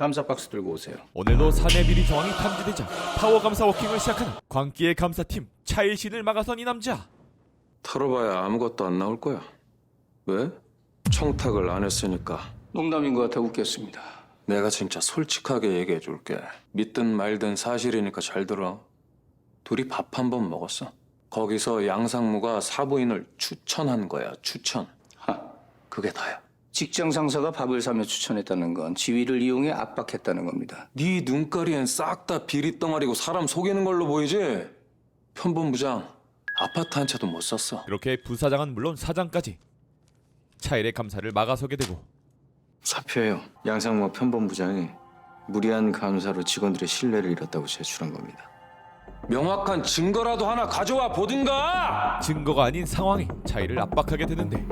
감사 박스 들고 오세요. 오늘도 사내 비리 정황이 탐지되자 파워 감사 워킹을 시작하는 광기의 감사팀 차일신을 막아선 이 남자 털어봐야 아무것도 안 나올 거야. 왜? 청탁을 안 했으니까. 농담인 것 같아 웃겼습니다. 내가 진짜 솔직하게 얘기해 줄게. 믿든 말든 사실이니까 잘 들어. 둘이 밥 한 번 먹었어. 거기서 양상무가 사부인을 추천한 거야. 추천. 하, 그게 다야. 직장 상사가 밥을 사며 추천했다는 건 지위를 이용해 압박했다는 겁니다. 네 눈가리엔 싹 다 비리 덩어리고 사람 속이는 걸로 보이지? 편본부장 아파트 한 채도 못 샀어. 그렇게 부사장은 물론 사장까지 차일의 감사를 막아서게 되고 사표예요. 양상무 편본부장이 무리한 감사로 직원들의 신뢰를 잃었다고 제출한 겁니다. 명확한 증거라도 하나 가져와 보든가. 증거가 아닌 상황이 차일을 압박하게 되는데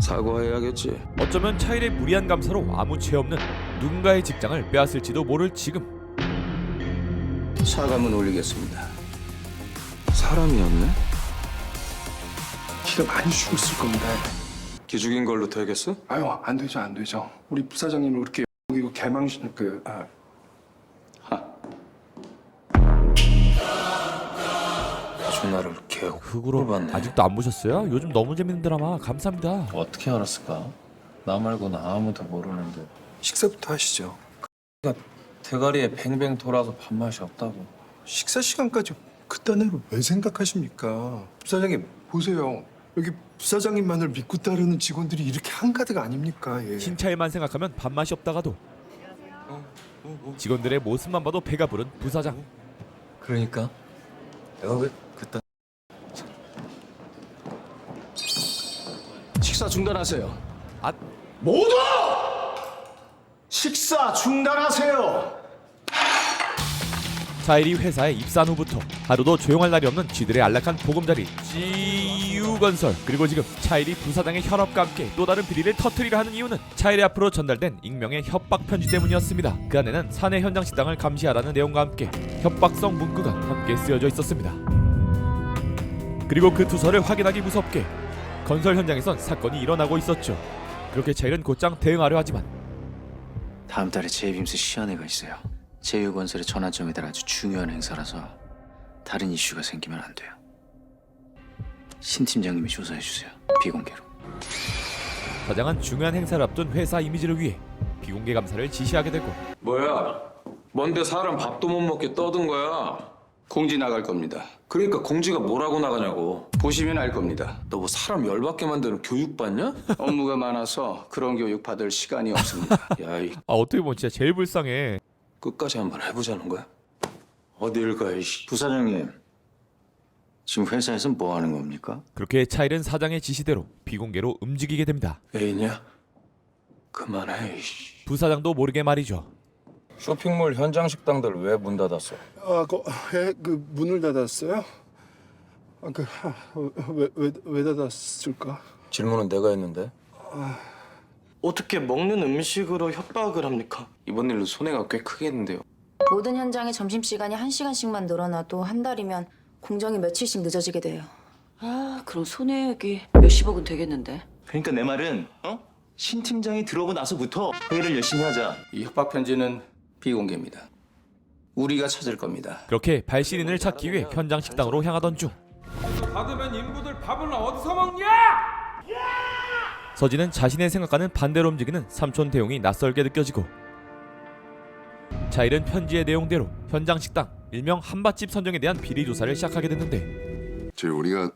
사과해야겠지. 어쩌면 차일의 무리한 감사로 아무 죄 없는 누군가의 직장을 빼앗을지도 모를 지금 사과문 올리겠습니다. 사람이었네? 기가 많이 죽었을 겁니다. 기죽인 걸로 되겠어? 아유 안 되죠 안 되죠. 우리 부사장님을 그렇게 이거 개망신 그 아, 전화를 개고 흑으로 받네. 아직도 안 보셨어요? 요즘 너무 재밌는 드라마 감사합니다 어떻게 알았을까? 나 말고는 아무도 모르는데 식사부터 하시죠. 대가리에 뱅뱅 돌아서 밥맛이 없다고. 식사 시간까지 그딴 애를 왜 생각하십니까? 부사장님 보세요. 여기 부사장님만을 믿고 따르는 직원들이 이렇게 한가득 아닙니까? 예. 신차일만 생각하면 밥맛이 없다가도 직원들의 모습만 봐도 배가 부른 부사장 그러니까 내가 왜 중단하세요. 아 모두 식사 중단하세요. 차일이 회사에 입사한 후부터 하루도 조용할 날이 없는 쥐들의 안락한 보금자리 GU건설 그리고 지금 차일이 부사장의 혈압과 함께 또 다른 비리를 터트리려 하는 이유는 차일이 앞으로 전달된 익명의 협박 편지 때문이었습니다 그 안에는 사내 현장 식당을 감시하라는 내용과 함께 협박성 문구가 함께 쓰여져 있었습니다 그리고 그 투서를 확인하기 무섭게 건설 현장에선 사건이 일어나고 있었죠 그렇게 차일은 곧장 대응하려 하지만 다음 달에 제이빔스 시연회가 있어요. 제휴건설의 전환점에 달 아주 중요한 행사라서 다른 이슈가 생기면 안 돼요. 신 팀장님이 조사해 주세요. 비공개로. 사장은 중요한 행사를 앞둔 회사 이미지를 위해 비공개 감사를 지시하게 되고 뭐야? 뭔데 사람 밥도 못 먹게 떠든 거야? 공지 나갈 겁니다. 그러니까 공지가 뭐라고 나가냐고. 보시면 알 겁니다. 너 뭐 사람 열받게 만드는 교육 받냐? 업무가 많아서 그런 교육 받을 시간이 없습니다. 야, 이 아 어떻게 보면 진짜 제일 불쌍해 끝까지 한번 해보자는 거야? 어딜 가, 이씨. 부사장님, 지금 회사에서 뭐 하는 겁니까? 그렇게 차일은 사장의 지시대로 비공개로 움직이게 됩니다 애인이야? 그만해, 이씨. 부사장도 모르게 말이죠 쇼핑몰 현장 식당들 왜 문 닫았어? 아, 그, 예, 그 문을 닫았어요? 아, 그, 왜, 왜, 왜 닫았을까? 질문은 내가 했는데 어떻게 먹는 음식으로 협박을 합니까? 이번 일로 손해가 꽤 크겠는데요. 모든 현장의 점심시간이 한시간씩만 늘어나도 한 달이면 공정이 며칠씩 늦어지게 돼요. 아, 그럼 손해액이 몇십억은 되겠는데? 그러니까 내 말은 어? 신 팀장이 들어오고 나서부터 회의를 열심히 하자. 이 협박 편지는 비공개입니다. 우리가 찾을 겁니다. 그렇게 발신인을 찾기 위해 현장 식당으로 향하던 중 받으면 인부들 밥을 어디서 먹냐? 서진은 자신의 생각과는 반대로 움직이는 삼촌 대용이 낯설게 느껴지고 차일은 편지의 내용대로 현장 식당 일명 한밭집 선정에 대한 비리 조사를 시작하게 됐는데 제 우리가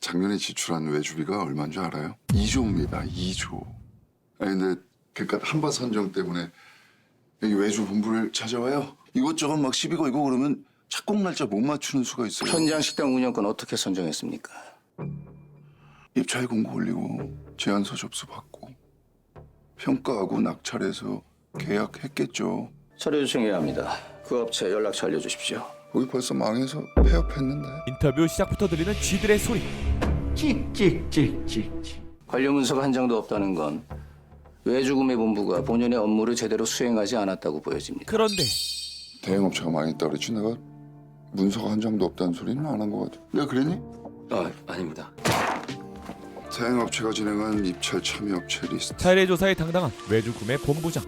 작년에 지출한 외주비가 얼마인 줄 알아요? 2조입니다. 2조. 아니 근데 그깟 한밭 선정 때문에 여기 외주 본부를 찾아와요. 이것저것 막 시비 걸고 그러면 착공 날짜 못 맞추는 수가 있어요. 현장 식당 운영권 어떻게 선정했습니까? 입찰 공고 올리고 제안서 접수 받고 평가하고 낙찰해서 계약했겠죠. 서류 요청해야 합니다. 그 업체 연락처 알려주십시오. 우리 벌써 망해서 폐업했는데. 인터뷰 시작부터 들리는 쥐들의 소리 관련 문서가 한 장도 없다는 건 외주구매 본부가 본연의 업무를 제대로 수행하지 않았다고 보여집니다. 그런데 대행업체가 망했다 그랬지 내가 문서가 한 장도 없다는 소리는 안 한 것 같아. 내가 그랬니? 아, 아닙니다. 대행업체가 진행한 입찰 참여업체 리스트. 차일의 조사에 당당한 외주 구매 본부장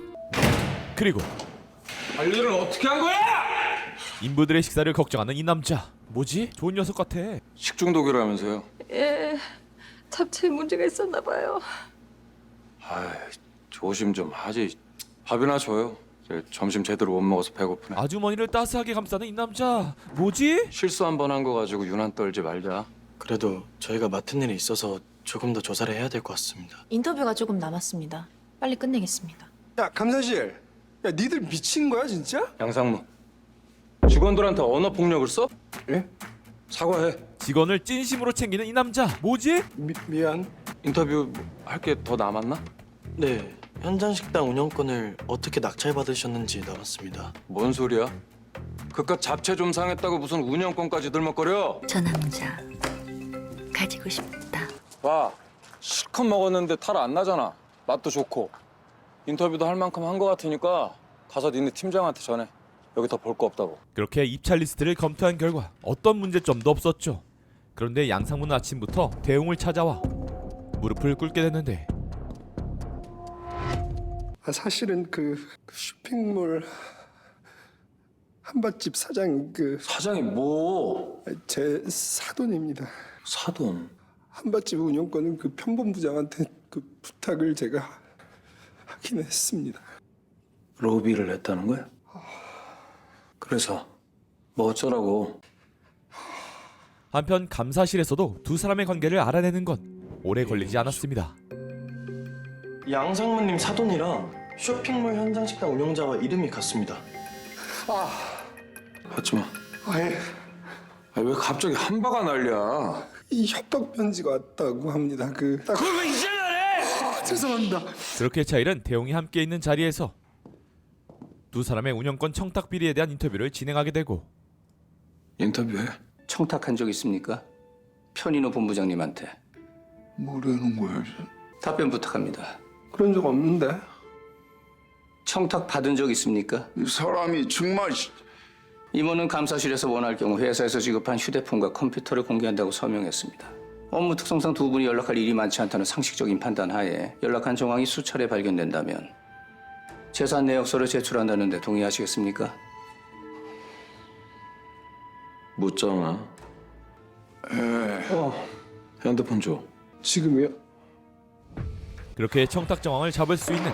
그리고 관리를 어떻게 한 거야? 인부들의 식사를 걱정하는 이 남자 뭐지? 좋은 녀석 같아 식중독이라면서요. 예, 잡채에 문제가 있었나 봐요. 아이, 조심 좀 하지. 밥이나 줘요. 제 점심 제대로 못 먹어서 배고프네. 아주머니를 따스하게 감싸는 이 남자 뭐지? 실수 한 번 한 거 가지고 유난 떨지 말자. 그래도 저희가 맡은 일이 있어서 조금 더 조사를 해야 될 것 같습니다. 인터뷰가 조금 남았습니다. 빨리 끝내겠습니다. 야 감사실. 야 니들 미친 거야 진짜? 양상무. 직원들한테 언어 폭력을 써? 예? 사과해. 직원을 찐심으로 챙기는 이 남자 뭐지? 미, 미안. 인터뷰 할 게 더 남았나? 네, 현장 식당 운영권을 어떻게 낙찰받으셨는지 나왔습니다. 뭔 소리야? 그깟 잡채 좀 상했다고 무슨 운영권까지 들먹거려? 저 남자 가지고 싶다. 봐, 실컷 먹었는데 탈 안 나잖아. 맛도 좋고. 인터뷰도 할 만큼 한 거 같으니까 가서 니네 팀장한테 전해. 여기 더 볼 거 없다고. 그렇게 입찰 리스트를 검토한 결과 어떤 문제점도 없었죠. 그런데 양상문은 아침부터 대웅을 찾아와 무릎을 꿇게 됐는데 아, 사실은 그, 그 쇼핑몰 한밭집 사장 그제 사장이 뭐? 사돈입니다. 사돈. 한밭집 운영권은 그 편본부장한테 그 부탁을 제가 하긴 했습니다. 로비를 했다는 거야? 그래서 뭐 어쩌라고? 한편 감사실에서도 두 사람의 관계를 알아내는 건 오래 걸리지 않았습니다. 양 상무님 사돈이랑 쇼핑몰 현장 식당 운영자와 이름이 같습니다. 하지 마. 아예 아, 왜 갑자기 한바가 난리야? 이 협박 편지가 왔다고 합니다. 그 그걸 왜 이제 말해? 죄송합니다. 그렇게 차일은 대웅이 함께 있는 자리에서 두 사람의 운영권 청탁 비리에 대한 인터뷰를 진행하게 되고 인터뷰해. 청탁한 적 있습니까? 편인호 본부장님한테 뭐라는 거야? 답변 부탁합니다. 그런 적 없는데. 청탁 받은 적 있습니까? 이 사람이 정말 씨- 임원은 감사실에서 원할 경우 회사에서 지급한 휴대폰과 컴퓨터를 공개한다고 서명했습니다. 업무 특성상 두 분이 연락할 일이 많지 않다는 상식적인 판단 하에 연락한 정황이 수차례 발견된다면 재산 내역서를 제출한다는데 동의하시겠습니까? 묻잖아. 어. 핸드폰 줘. 지금이요? 그렇게 청탁 정황을 잡을 수 있는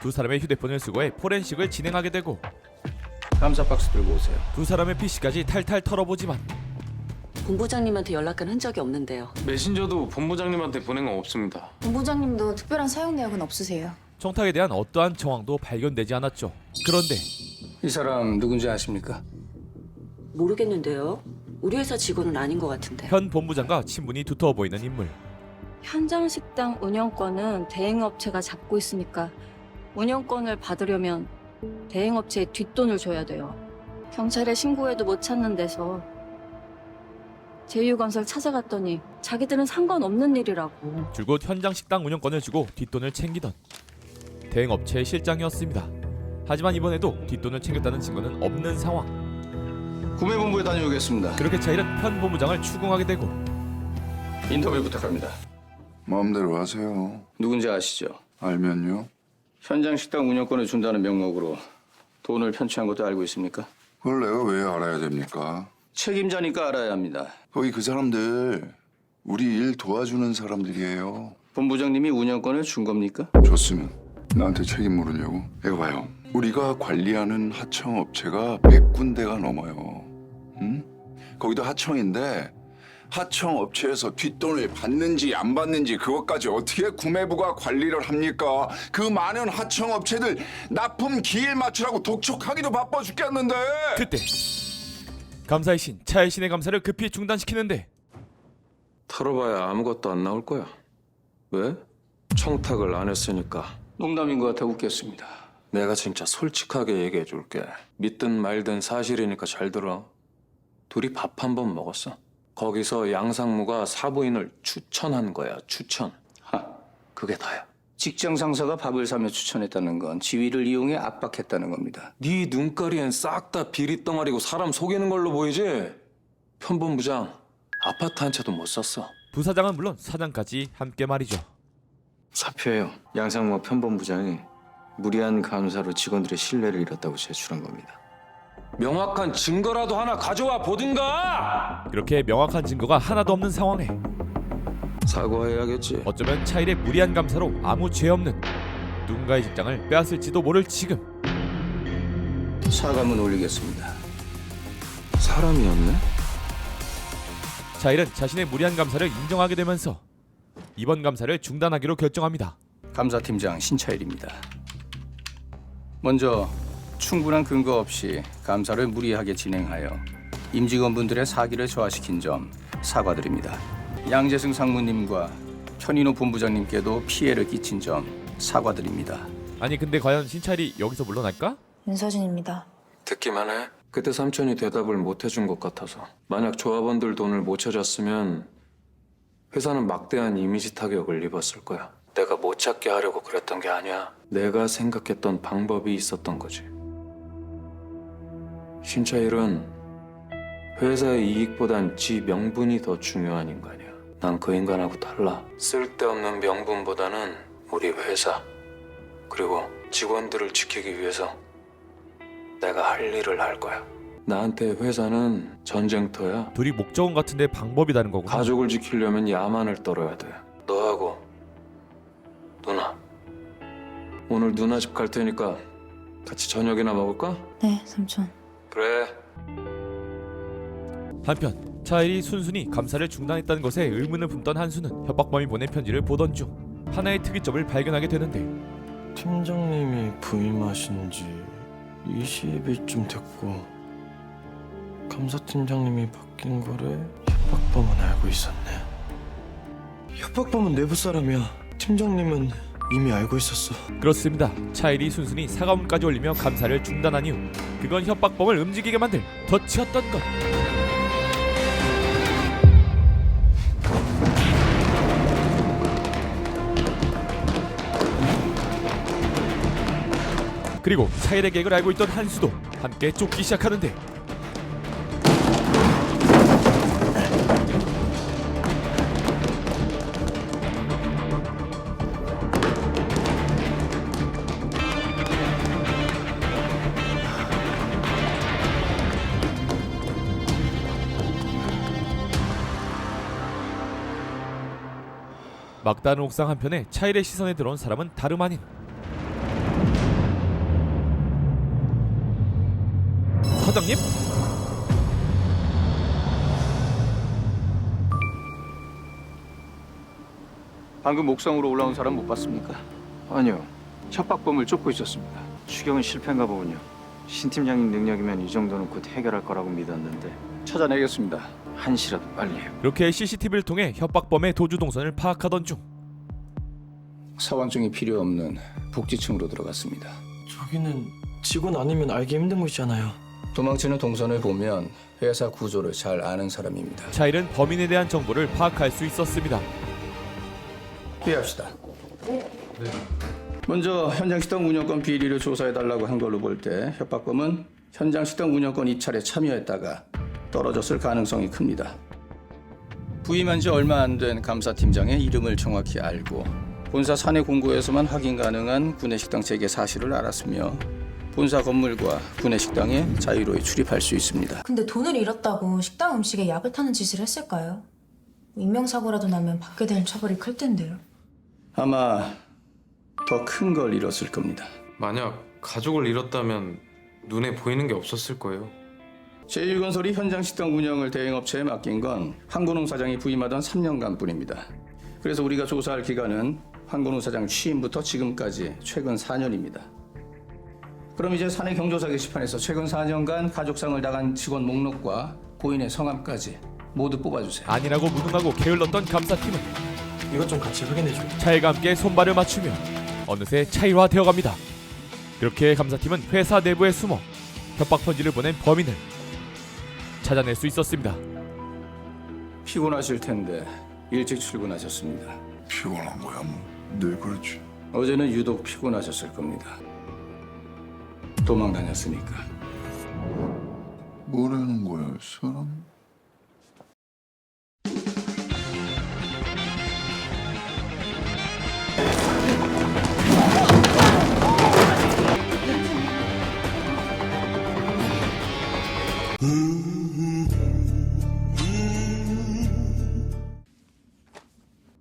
두 사람의 휴대폰을 수거해 포렌식을 진행하게 되고 감사 박스 들고 오세요. 두 사람의 PC까지 탈탈 털어보지만 본부장님한테 연락한 흔적이 없는데요. 메신저도 본부장님한테 보낸 건 없습니다. 본부장님도 특별한 사용 내역은 없으세요. 청탁에 대한 어떠한 정황도 발견되지 않았죠. 그런데 이 사람 누군지 아십니까? 모르겠는데요. 우리 회사 직원은 아닌 것 같은데. 현 본부장과 친분이 두터워 보이는 인물 현장 식당 운영권은 대행업체가 잡고 있으니까 운영권을 받으려면 대행업체에 뒷돈을 줘야 돼요. 경찰에 신고해도 못 찾는 데서 제휴건설 찾아갔더니 자기들은 상관없는 일이라고. 줄곧 현장 식당 운영권을 주고 뒷돈을 챙기던 대행업체의 실장이었습니다. 하지만 이번에도 뒷돈을 챙겼다는 증거는 없는 상황. 구매본부에 다녀오겠습니다. 그렇게 차일은 현 본부장을 추궁하게 되고 인터뷰 부탁합니다. 마음대로 하세요. 누군지 아시죠? 알면요? 현장 식당 운영권을 준다는 명목으로 돈을 편취한 것도 알고 있습니까? 그걸 내가 왜 알아야 됩니까? 책임자니까 알아야 합니다. 거기 그 사람들 우리 일 도와주는 사람들이에요. 본부장님이 운영권을 준 겁니까? 줬으면 나한테 책임 물으냐고? 이거 봐요. 우리가 관리하는 하청 업체가 100군데가 넘어요. 응? 거기도 하청인데 하청 업체에서 뒷돈을 받는지 안 받는지 그것까지 어떻게 구매부가 관리를 합니까? 그 많은 하청 업체들 납품 기일 맞추라고 독촉하기도 바빠 죽겠는데. 그때 감사의 신 차일 신의 감사를 급히 중단시키는데 털어봐야 아무것도 안 나올 거야. 왜? 청탁을 안 했으니까. 농담인 것 같아 웃겼습니다. 내가 진짜 솔직하게 얘기해 줄게. 믿든 말든 사실이니까 잘 들어. 둘이 밥 한 번 먹었어. 거기서 양상무가 사부인을 추천한 거야. 추천. 하, 그게 다야. 직장 상사가 밥을 사며 추천했다는 건 지위를 이용해 압박했다는 겁니다. 네 눈가리엔 싹 다 비리 덩어리고 사람 속이는 걸로 보이지? 편본부장 아파트 한 채도 못 샀어. 부사장은 물론 사장까지 함께 말이죠. 사표예요. 양상무가 편본부장이 무리한 감사로 직원들의 신뢰를 잃었다고 제출한 겁니다. 명확한 증거라도 하나 가져와 보든가. 그렇게 명확한 증거가 하나도 없는 상황에 사과해야겠지. 어쩌면 차일의 무리한 감사로 아무 죄 없는 누군가의 직장을 빼앗을지도 모를 지금 사과문 올리겠습니다. 사람이었네. 차일은 자신의 무리한 감사를 인정하게 되면서 이번 감사를 중단하기로 결정합니다. 감사팀장 신차일입니다. 먼저 충분한 근거 없이 감사를 무리하게 진행하여 임직원분들의 사기를 저하시킨 점 사과드립니다. 양재승 상무님과 편인호 본부장님께도 피해를 끼친 점 사과드립니다. 아니 근데 과연 신차일이 여기서 물러날까? 윤서진입니다. 듣기만 해. 그때 삼촌이 대답을 못 해준 것 같아서. 만약 조합원들 돈을 못 찾았으면 회사는 막대한 이미지 타격을 입었을 거야. 내가 못 찾게 하려고 그랬던 게 아니야. 내가 생각했던 방법이 있었던 거지. 신차일은 회사의 이익보단 지 명분이 더 중요한 인간이야. 난 그 인간하고 달라. 쓸데없는 명분보다는 우리 회사 그리고 직원들을 지키기 위해서 내가 할 일을 할 거야. 나한테 회사는 전쟁터야. 둘이 목적은 같은데 방법이 다른 거구나. 가족을 지키려면 야만을 떨어야 돼. 너하고 누나. 오늘 누나 집 갈 테니까 같이 저녁이나 먹을까? 네, 삼촌. 그래. 한편 차일이 순순히 감사를 중단했다는 것에 의문을 품던 한수는 협박범이 보낸 편지를 보던 중 하나의 특이점을 발견하게 되는데 팀장님이 부임하신 지 20일쯤 됐고 감사팀장님이 바뀐 거를 협박범은 알고 있었네. 협박범은 내부 사람이야. 팀장님은 이미 알고 있었어. 그렇습니다. 차일이 순순히 사과문까지 올리며 감사를 중단한 이후 그건 협박범을 움직이게 만들 덫이었던 것. 그리고 차일의 계획을 알고 있던 한수도 함께 쫓기 시작하는데 막다른 옥상 한편에 차일의 시선에 들어온 사람은 다름 아닌 사장님? 방금 옥상으로 올라온 사람 못 봤습니까? 아니요. 협박범을 쫓고 있었습니다. 추경은 실패인가 보군요. 신 팀장님 능력이면 이 정도는 곧 해결할 거라고 믿었는데 찾아내겠습니다. 한시라도 빨리요. 이렇게 CCTV를 통해 협박범의 도주 동선을 파악하던 중 사원증이 필요 없는 복지층으로 들어갔습니다. 저기는 직원 아니면 알기 힘든 곳이잖아요. 도망치는 동선을 보면 회사 구조를 잘 아는 사람입니다. 차일은 범인에 대한 정보를 파악할 수 있었습니다. 피합시다. 먼저 현장 식당 운영권 비리를 조사해 달라고 한 걸로 볼 때 협박범은 현장 식당 운영권 입찰에 참여했다가 떨어졌을 가능성이 큽니다. 부임한 지 얼마 안 된 감사팀장의 이름을 정확히 알고 본사 사내 공고에서만 확인 가능한 구내식당 재개 사실을 알았으며 본사 건물과 구내식당에 자유로이 출입할 수 있습니다. 근데 돈을 잃었다고 식당 음식에 약을 타는 짓을 했을까요? 인명사고라도 나면 받게 될 처벌이 클 텐데요. 아마 더 큰 걸 잃었을 겁니다. 만약 가족을 잃었다면 눈에 보이는 게 없었을 거예요. 제1건설이 현장 식당 운영을 대행업체에 맡긴 건 황건웅 사장이 부임하던 3년간뿐입니다. 그래서 우리가 조사할 기간은 황건웅 사장 취임부터 지금까지 최근 4년입니다. 그럼 이제 사내 경조사 게시판에서 최근 4년간 가족상을 나간 직원 목록과 고인의 성함까지 모두 뽑아주세요. 아니라고 무능하고 게을렀던 감사팀은 이것 좀 같이 확인해줘. 차일과 함께 손발을 맞추며 어느새 차일화 되어 갑니다. 그렇게 감사팀은 회사 내부에 숨어 협박 편지를 보낸 범인을 찾아낼 수 있었습니다. 피곤하실 텐데 일찍 출근하셨습니다. 피곤한 거야 뭐. 늘 그렇지. 어제는 유독 피곤하셨을 겁니다. 도망 다녔으니까. 뭐라는 거야 사람? 음.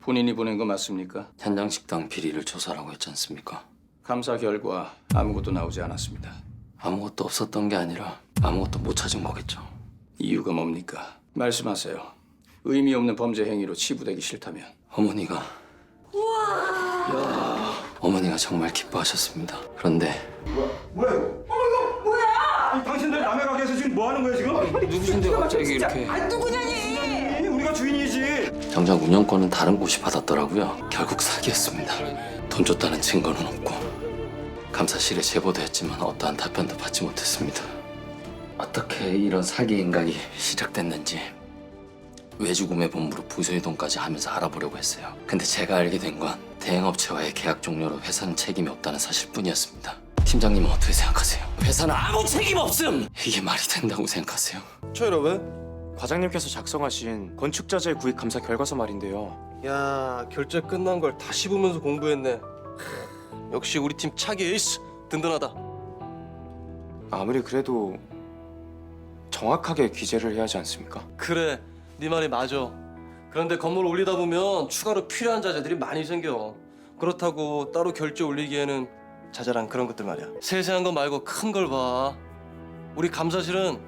본인이 보낸 거 맞습니까? 현장 식당 비리를 조사라고 했지 않습니까? 감사 결과 아무것도 나오지 않았습니다. 아무것도 없었던 게 아니라 아무것도 못 찾은 거겠죠. 이유가 뭡니까? 말씀하세요. 의미 없는 범죄 행위로 치부되기 싫다면 어머니가 어머니가 정말 기뻐하셨습니다. 그런데 당신들 남의 가게에서 지금 뭐 하는 거야 지금? 누구신데 갑자기 이렇게 우리가 정작 운영권은 다른 곳이 받았더라고요. 결국 사기였습니다. 돈 줬다는 증거는 없고 감사실에 제보도 했지만 어떠한 답변도 받지 못했습니다. 어떻게 이런 사기 인각이 시작됐는지 외주구매 본부로 부서이동까지 하면서 알아보려고 했어요. 근데 제가 알게 된 건 대행업체와의 계약 종료로 회사는 책임이 없다는 사실뿐이었습니다. 팀장님은 어떻게 생각하세요? 회사는 아무 책임 없음! 이게 말이 된다고 생각하세요? 저 여러분, 과장님께서 작성하신 건축자재 구입 감사 결과서 말인데요. 야, 결제 끝난 걸 다시 보면서 공부했네. 역시 우리 팀 차기 에이스 든든하다. 아무리 그래도 정확하게 기재를 해야 하지 않습니까? 그래, 네 말이 맞아. 그런데 건물 올리다 보면 추가로 필요한 자재들이 많이 생겨. 그렇다고 따로 결제 올리기에는 자잘한 그런 것들 말이야. 세세한 거 말고 큰 걸 봐. 우리 감사실은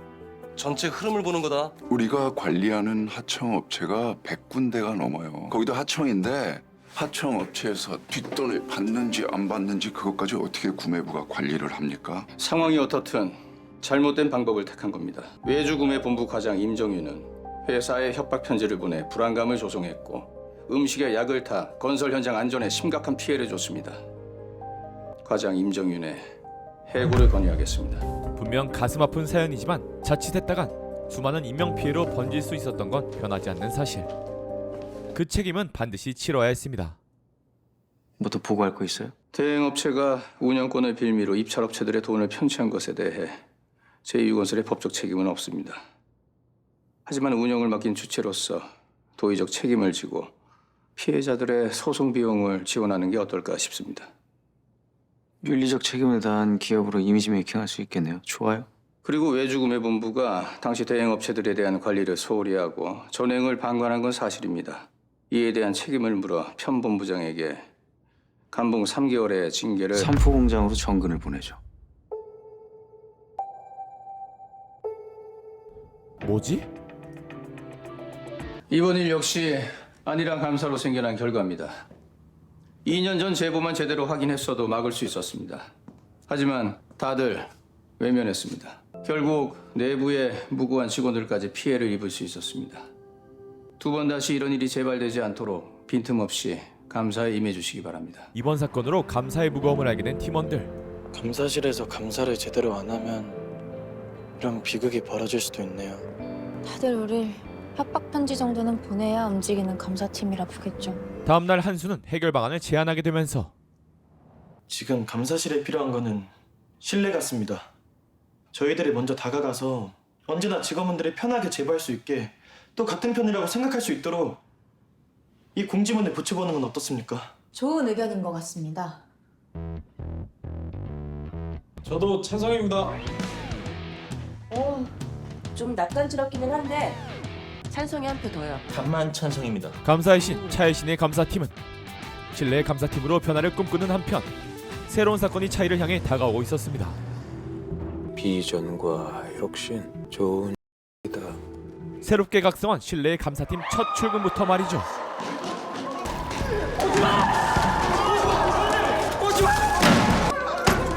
전체 흐름을 보는 거다. 우리가 관리하는 하청 업체가 100군데가 넘어요. 거기도 하청인데 하청 업체에서 뒷돈을 받는지 안 받는지 그것까지 어떻게 구매부가 관리를 합니까? 상황이 어떻든 잘못된 방법을 택한 겁니다. 외주구매 본부 과장 임정윤은 회사에 협박 편지를 보내 불안감을 조성했고 음식에 약을 타 건설 현장 안전에 심각한 피해를 줬습니다. 과장 임정윤의 해고를 건의하겠습니다. 분명 가슴 아픈 사연이지만 자칫했다간 수많은 인명 피해로 번질 수 있었던 건 변하지 않는 사실. 그 책임은 반드시 치러야 했습니다. 뭐더 보고할 거 있어요? 대행업체가 운영권을 빌미로 입찰업체들의 돈을 편취한 것에 대해 제2건설의 법적 책임은 없습니다. 하지만 운영을 맡긴 주체로서 도의적 책임을 지고 피해자들의 소송 비용을 지원하는 게 어떨까 싶습니다. 윤리적 책임을 다한 기업으로 이미지 메이킹할 수 있겠네요. 좋아요. 그리고 외주구매본부가 당시 대행업체들에 대한 관리를 소홀히 하고 전행을 방관한 건 사실입니다. 이에 대한 책임을 물어 편 본부장에게 감봉 3개월의 징계를 삼포 공장으로 정근을 보내죠. 뭐지? 이번 일 역시 안일한 감사로 생겨난 결과입니다. 2년 전 제보만 제대로 확인했어도 막을 수 있었습니다. 하지만 다들 외면했습니다. 결국 내부의 무고한 직원들까지 피해를 입을 수 있었습니다. 두 번 다시 이런 일이 재발되지 않도록 빈틈없이 감사에 임해 주시기 바랍니다. 이번 사건으로 감사의 무거움을 알게 된 팀원들. 감사실에서 감사를 제대로 안 하면 이런 비극이 벌어질 수도 있네요. 다들 우릴 협박 편지 정도는 보내야 움직이는 감사팀이라 보겠죠. 다음 날 한수는 해결 방안을 제안하게 되면서 지금 감사실에 필요한 거는 신뢰 같습니다. 저희들이 먼저 다가가서 언제나 직원분들이 편하게 제보할 수 있게 또 같은 편이라고 생각할 수 있도록 이 공지문에 붙여보는 건 어떻습니까? 좋은 의견인 것 같습니다. 저도 찬성입니다. 어, 좀 낯간지럽기는 한데 찬성이 한 표 더요. 단만 찬성입니다. 감사의 신 차의 신의 감사팀은 신뢰의 감사팀으로 변화를 꿈꾸는 한편 새로운 사건이 차이를 향해 다가오고 있었습니다. 비전과 혁신 좋은 이다. 새롭게 각성한 신뢰의 감사팀 첫 출근부터 말이죠.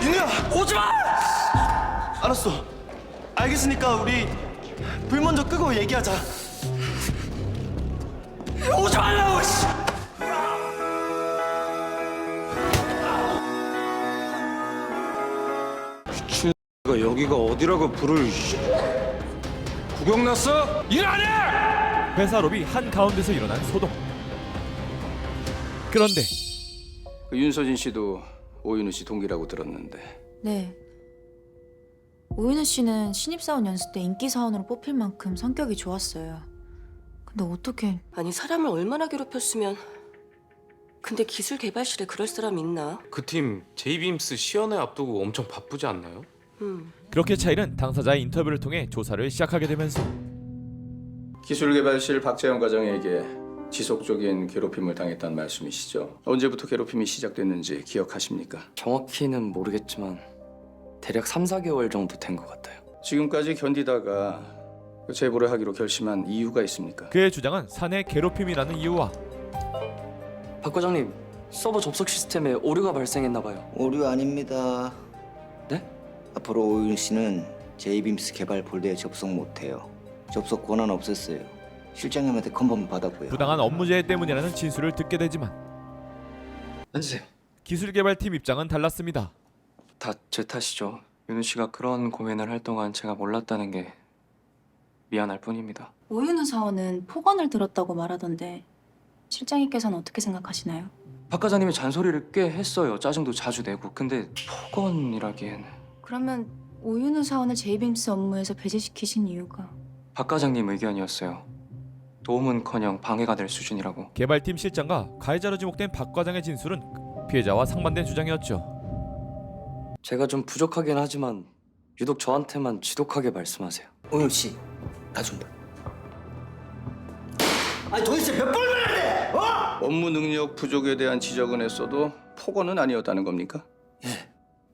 윤우야 오지 마! 알았어. 알겠으니까 우리 불 먼저 끄고 얘기하자. 오지 말라고! 씨! 가 여기가 어디라고 불을 구경 났어? 일 안 해! 회사 로비 한 가운데서 일어난 소동. 그런데 그 윤서진 씨도 오윤우 씨 동기라고 들었는데 네. 오윤우 씨는 신입사원 연수 때 인기 사원으로 뽑힐 만큼 성격이 좋았어요. 근데 어떻게 아니 사람을 얼마나 괴롭혔으면 근데 기술 개발실에 그럴 사람 있나? 그 팀 제이빔스 시연회 앞두고 엄청 바쁘지 않나요? 그렇게 차일은 당사자의 인터뷰를 통해 조사를 시작하게 되면서 기술개발실 박재영 과장에게 지속적인 괴롭힘을 당했다는 말씀이시죠? 언제부터 괴롭힘이 시작됐는지 기억하십니까? 정확히는 모르겠지만 대략 3, 4개월 정도 된 것 같아요. 지금까지 견디다가 제보를 하기로 결심한 이유가 있습니까? 그의 주장은 사내 괴롭힘이라는 이유와 박 과장님 서버 접속 시스템에 오류가 발생했나 봐요. 오류 아닙니다. 네? 앞으로 오윤 씨는 제이빔스 개발 볼드에 접속 못해요. 접속 권한 없앴어요. 실장님한테 컨펌 받았고요. 부당한 업무 제해 때문이라는 진술을 듣게 되지만 앉으세요. 기술개발팀 입장은 달랐습니다. 다 제 탓이죠. 윤우 씨가 그런 고민을 할 동안 제가 몰랐다는 게 미안할 뿐입니다. 오윤우 사원은 폭언을 들었다고 말하던데 실장님께서는 어떻게 생각하시나요? 박 과장님이 잔소리를 꽤 했어요. 짜증도 자주 내고. 근데 폭언이라기엔 그러면 오윤우 사원을 제이빔스 업무에서 배제시키신 이유가 박 과장님 의견이었어요. 도움은커녕 방해가 될 수준이라고. 개발팀 실장과 가해자로 지목된 박 과장의 진술은 피해자와 상반된 주장이었죠. 제가 좀 부족하긴 하지만 유독 저한테만 지독하게 말씀하세요. 오윤 씨, 봐. 아니 도대체 몇 번을 해야 돼? 어? 업무 능력 부족에 대한 지적은 했어도 폭언은 아니었다는 겁니까? 예,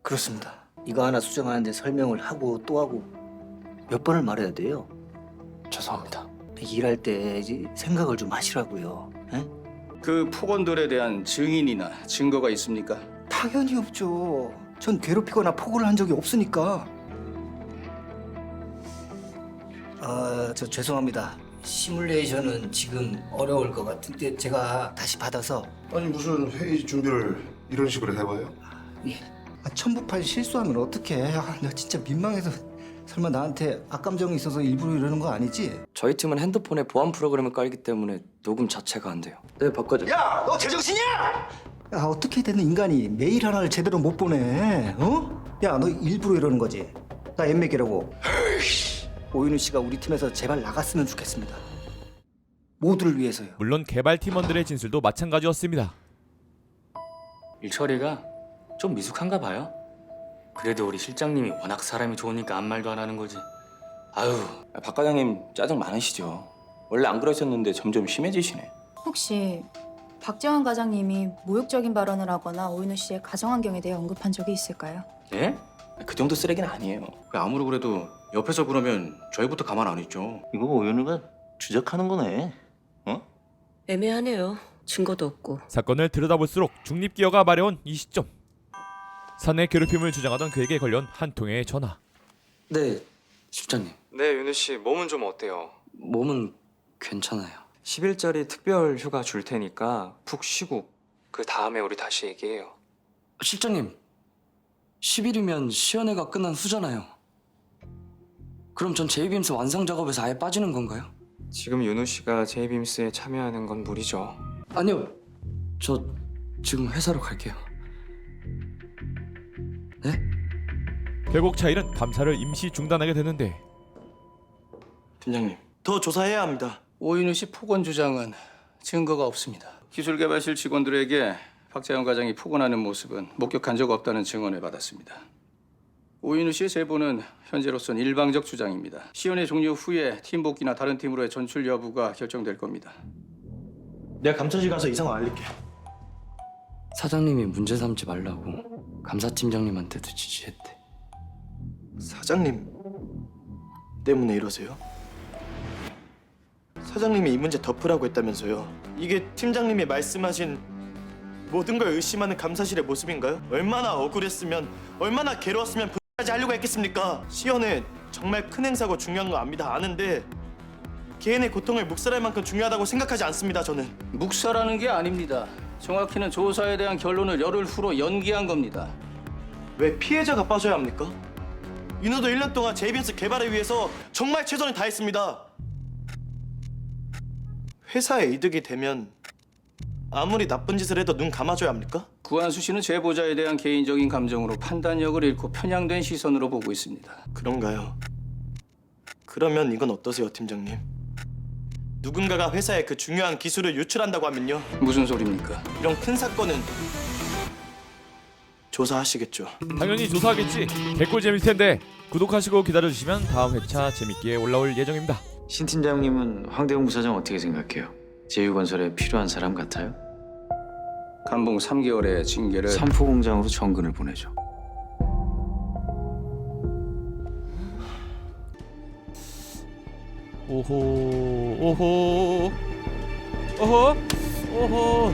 그렇습니다. 이거 하나 수정하는데 설명을 하고 또 하고 몇 번을 말해야 돼요? 죄송합니다. 일할 때 이제 생각을 좀 하시라고요. 예? 그 폭언들에 대한 증인이나 증거가 있습니까? 당연히 없죠. 전 괴롭히거나 폭언을 한 적이 없으니까. 아, 저 죄송합니다. 시뮬레이션은 지금 어려울 것 같은데 제가 다시 받아서 아니 무슨 회의 준비를 이런 식으로 해봐요? 아, 첨부판 실수하면 어떡해. 아, 나 진짜 민망해서 설마 나한테 악감정이 있어서 일부러 이러는 거 아니지? 저희 팀은 핸드폰에 보안 프로그램을 깔기 때문에 녹음 자체가 안 돼요. 네, 박 과장. 야, 너 제정신이야? 야, 어떻게 되는 인간이 메일 하나를 제대로 못 보내? 어? 야, 너 일부러 이러는 거지? 나 엠맥이라고. 오윤우 씨가 우리 팀에서 제발 나갔으면 좋겠습니다. 모두를 위해서요. 물론 개발 팀원들의 진술도 마찬가지였습니다. 일 처리가 좀 미숙한가 봐요. 그래도 우리 실장님이 워낙 사람이 좋으니까 아무 말도 안 하는 거지. 아유, 박 과장님 짜증 많으시죠? 원래 안 그러셨는데 점점 심해지시네. 혹시 박재환 과장님이 모욕적인 발언을 하거나 오윤우 씨의 가정 환경에 대해 언급한 적이 있을까요? 예? 그 정도 쓰레기는 아니에요. 아무리 그래도 옆에서 그러면 저희부터 가만 안 있죠. 이거 오연우가 주작하는 거네. 애매하네요. 증거도 없고. 사건을 들여다볼수록 중립기어가 마려운 이 시점. 사내 괴롭힘을 주장하던 그에게 걸려온 한 통의 전화. 네, 실장님. 네, 윤우 씨 몸은 좀 어때요? 몸은 괜찮아요. 10일짜리 특별 휴가 줄 테니까 푹 쉬고 그 다음에 우리 다시 얘기해요. 실장님, 10일이면 시연회가 끝난 후잖아요. 그럼 전 제이빔스 완성 작업에서 아예 빠지는 건가요? 지금 윤우 씨가 제이빔스에 참여하는 건 무리죠. 아니요, 저 지금 회사로 갈게요. 결국 차일은 감사를 임시 중단하게 되는데 팀장님, 더 조사해야 합니다. 오인우 씨 폭언 주장은 증거가 없습니다. 기술개발실 직원들에게 박재영 과장이 폭언하는 모습은 목격한 적 없다는 증언을 받았습니다. 오인우 씨의 제보는 현재로선 일방적 주장입니다. 시연회 종료 후에 팀 복귀나 다른 팀으로의 전출 여부가 결정될 겁니다. 내가 감찰실 가서 이 상황 알릴게. 사장님이 문제 삼지 말라고 감사팀장님한테도 지시했대. 사장님 때문에 이러세요? 사장님이 이 문제 덮으라고 했다면서요. 이게 팀장님이 말씀하신 모든 걸 의심하는 감사실의 모습인가요? 얼마나 억울했으면 얼마나 괴로웠으면 까지 하려고 했겠습니까? 시연은 정말 큰 행사고 중요한 거 압니다. 아는데 개인의 고통을 묵살할 만큼 중요하다고 생각하지 않습니다. 저는 묵살하는 게 아닙니다. 정확히는 조사에 대한 결론을 열흘 후로 연기한 겁니다. 왜 피해자가 빠져야 합니까? 윤호도 1년 동안 제이빈스 개발을 위해서 정말 최선을 다했습니다. 회사에 이득이 되면 아무리 나쁜 짓을 해도 눈 감아줘야 합니까? 구한수 씨는 제보자에 대한 개인적인 감정으로 판단력을 잃고 편향된 시선으로 보고 있습니다. 그런가요? 그러면 이건 어떠세요, 팀장님? 누군가가 회사에 그 중요한 기술을 유출한다고 하면요. 무슨 소리입니까? 이런 큰 사건은 조사하시겠죠. 당연히 조사하겠지. 개꿀 재밌을 텐데 구독하시고 기다려주시면 다음 회차 재밌게 올라올 예정입니다. 신 팀장님은 황대웅 부사장 어떻게 생각해요? 제휴건설에 필요한 사람 같아요? 감봉 3개월의 징계를 삼포 공장으로 정근을 보내죠. 오호 오호 오호 오호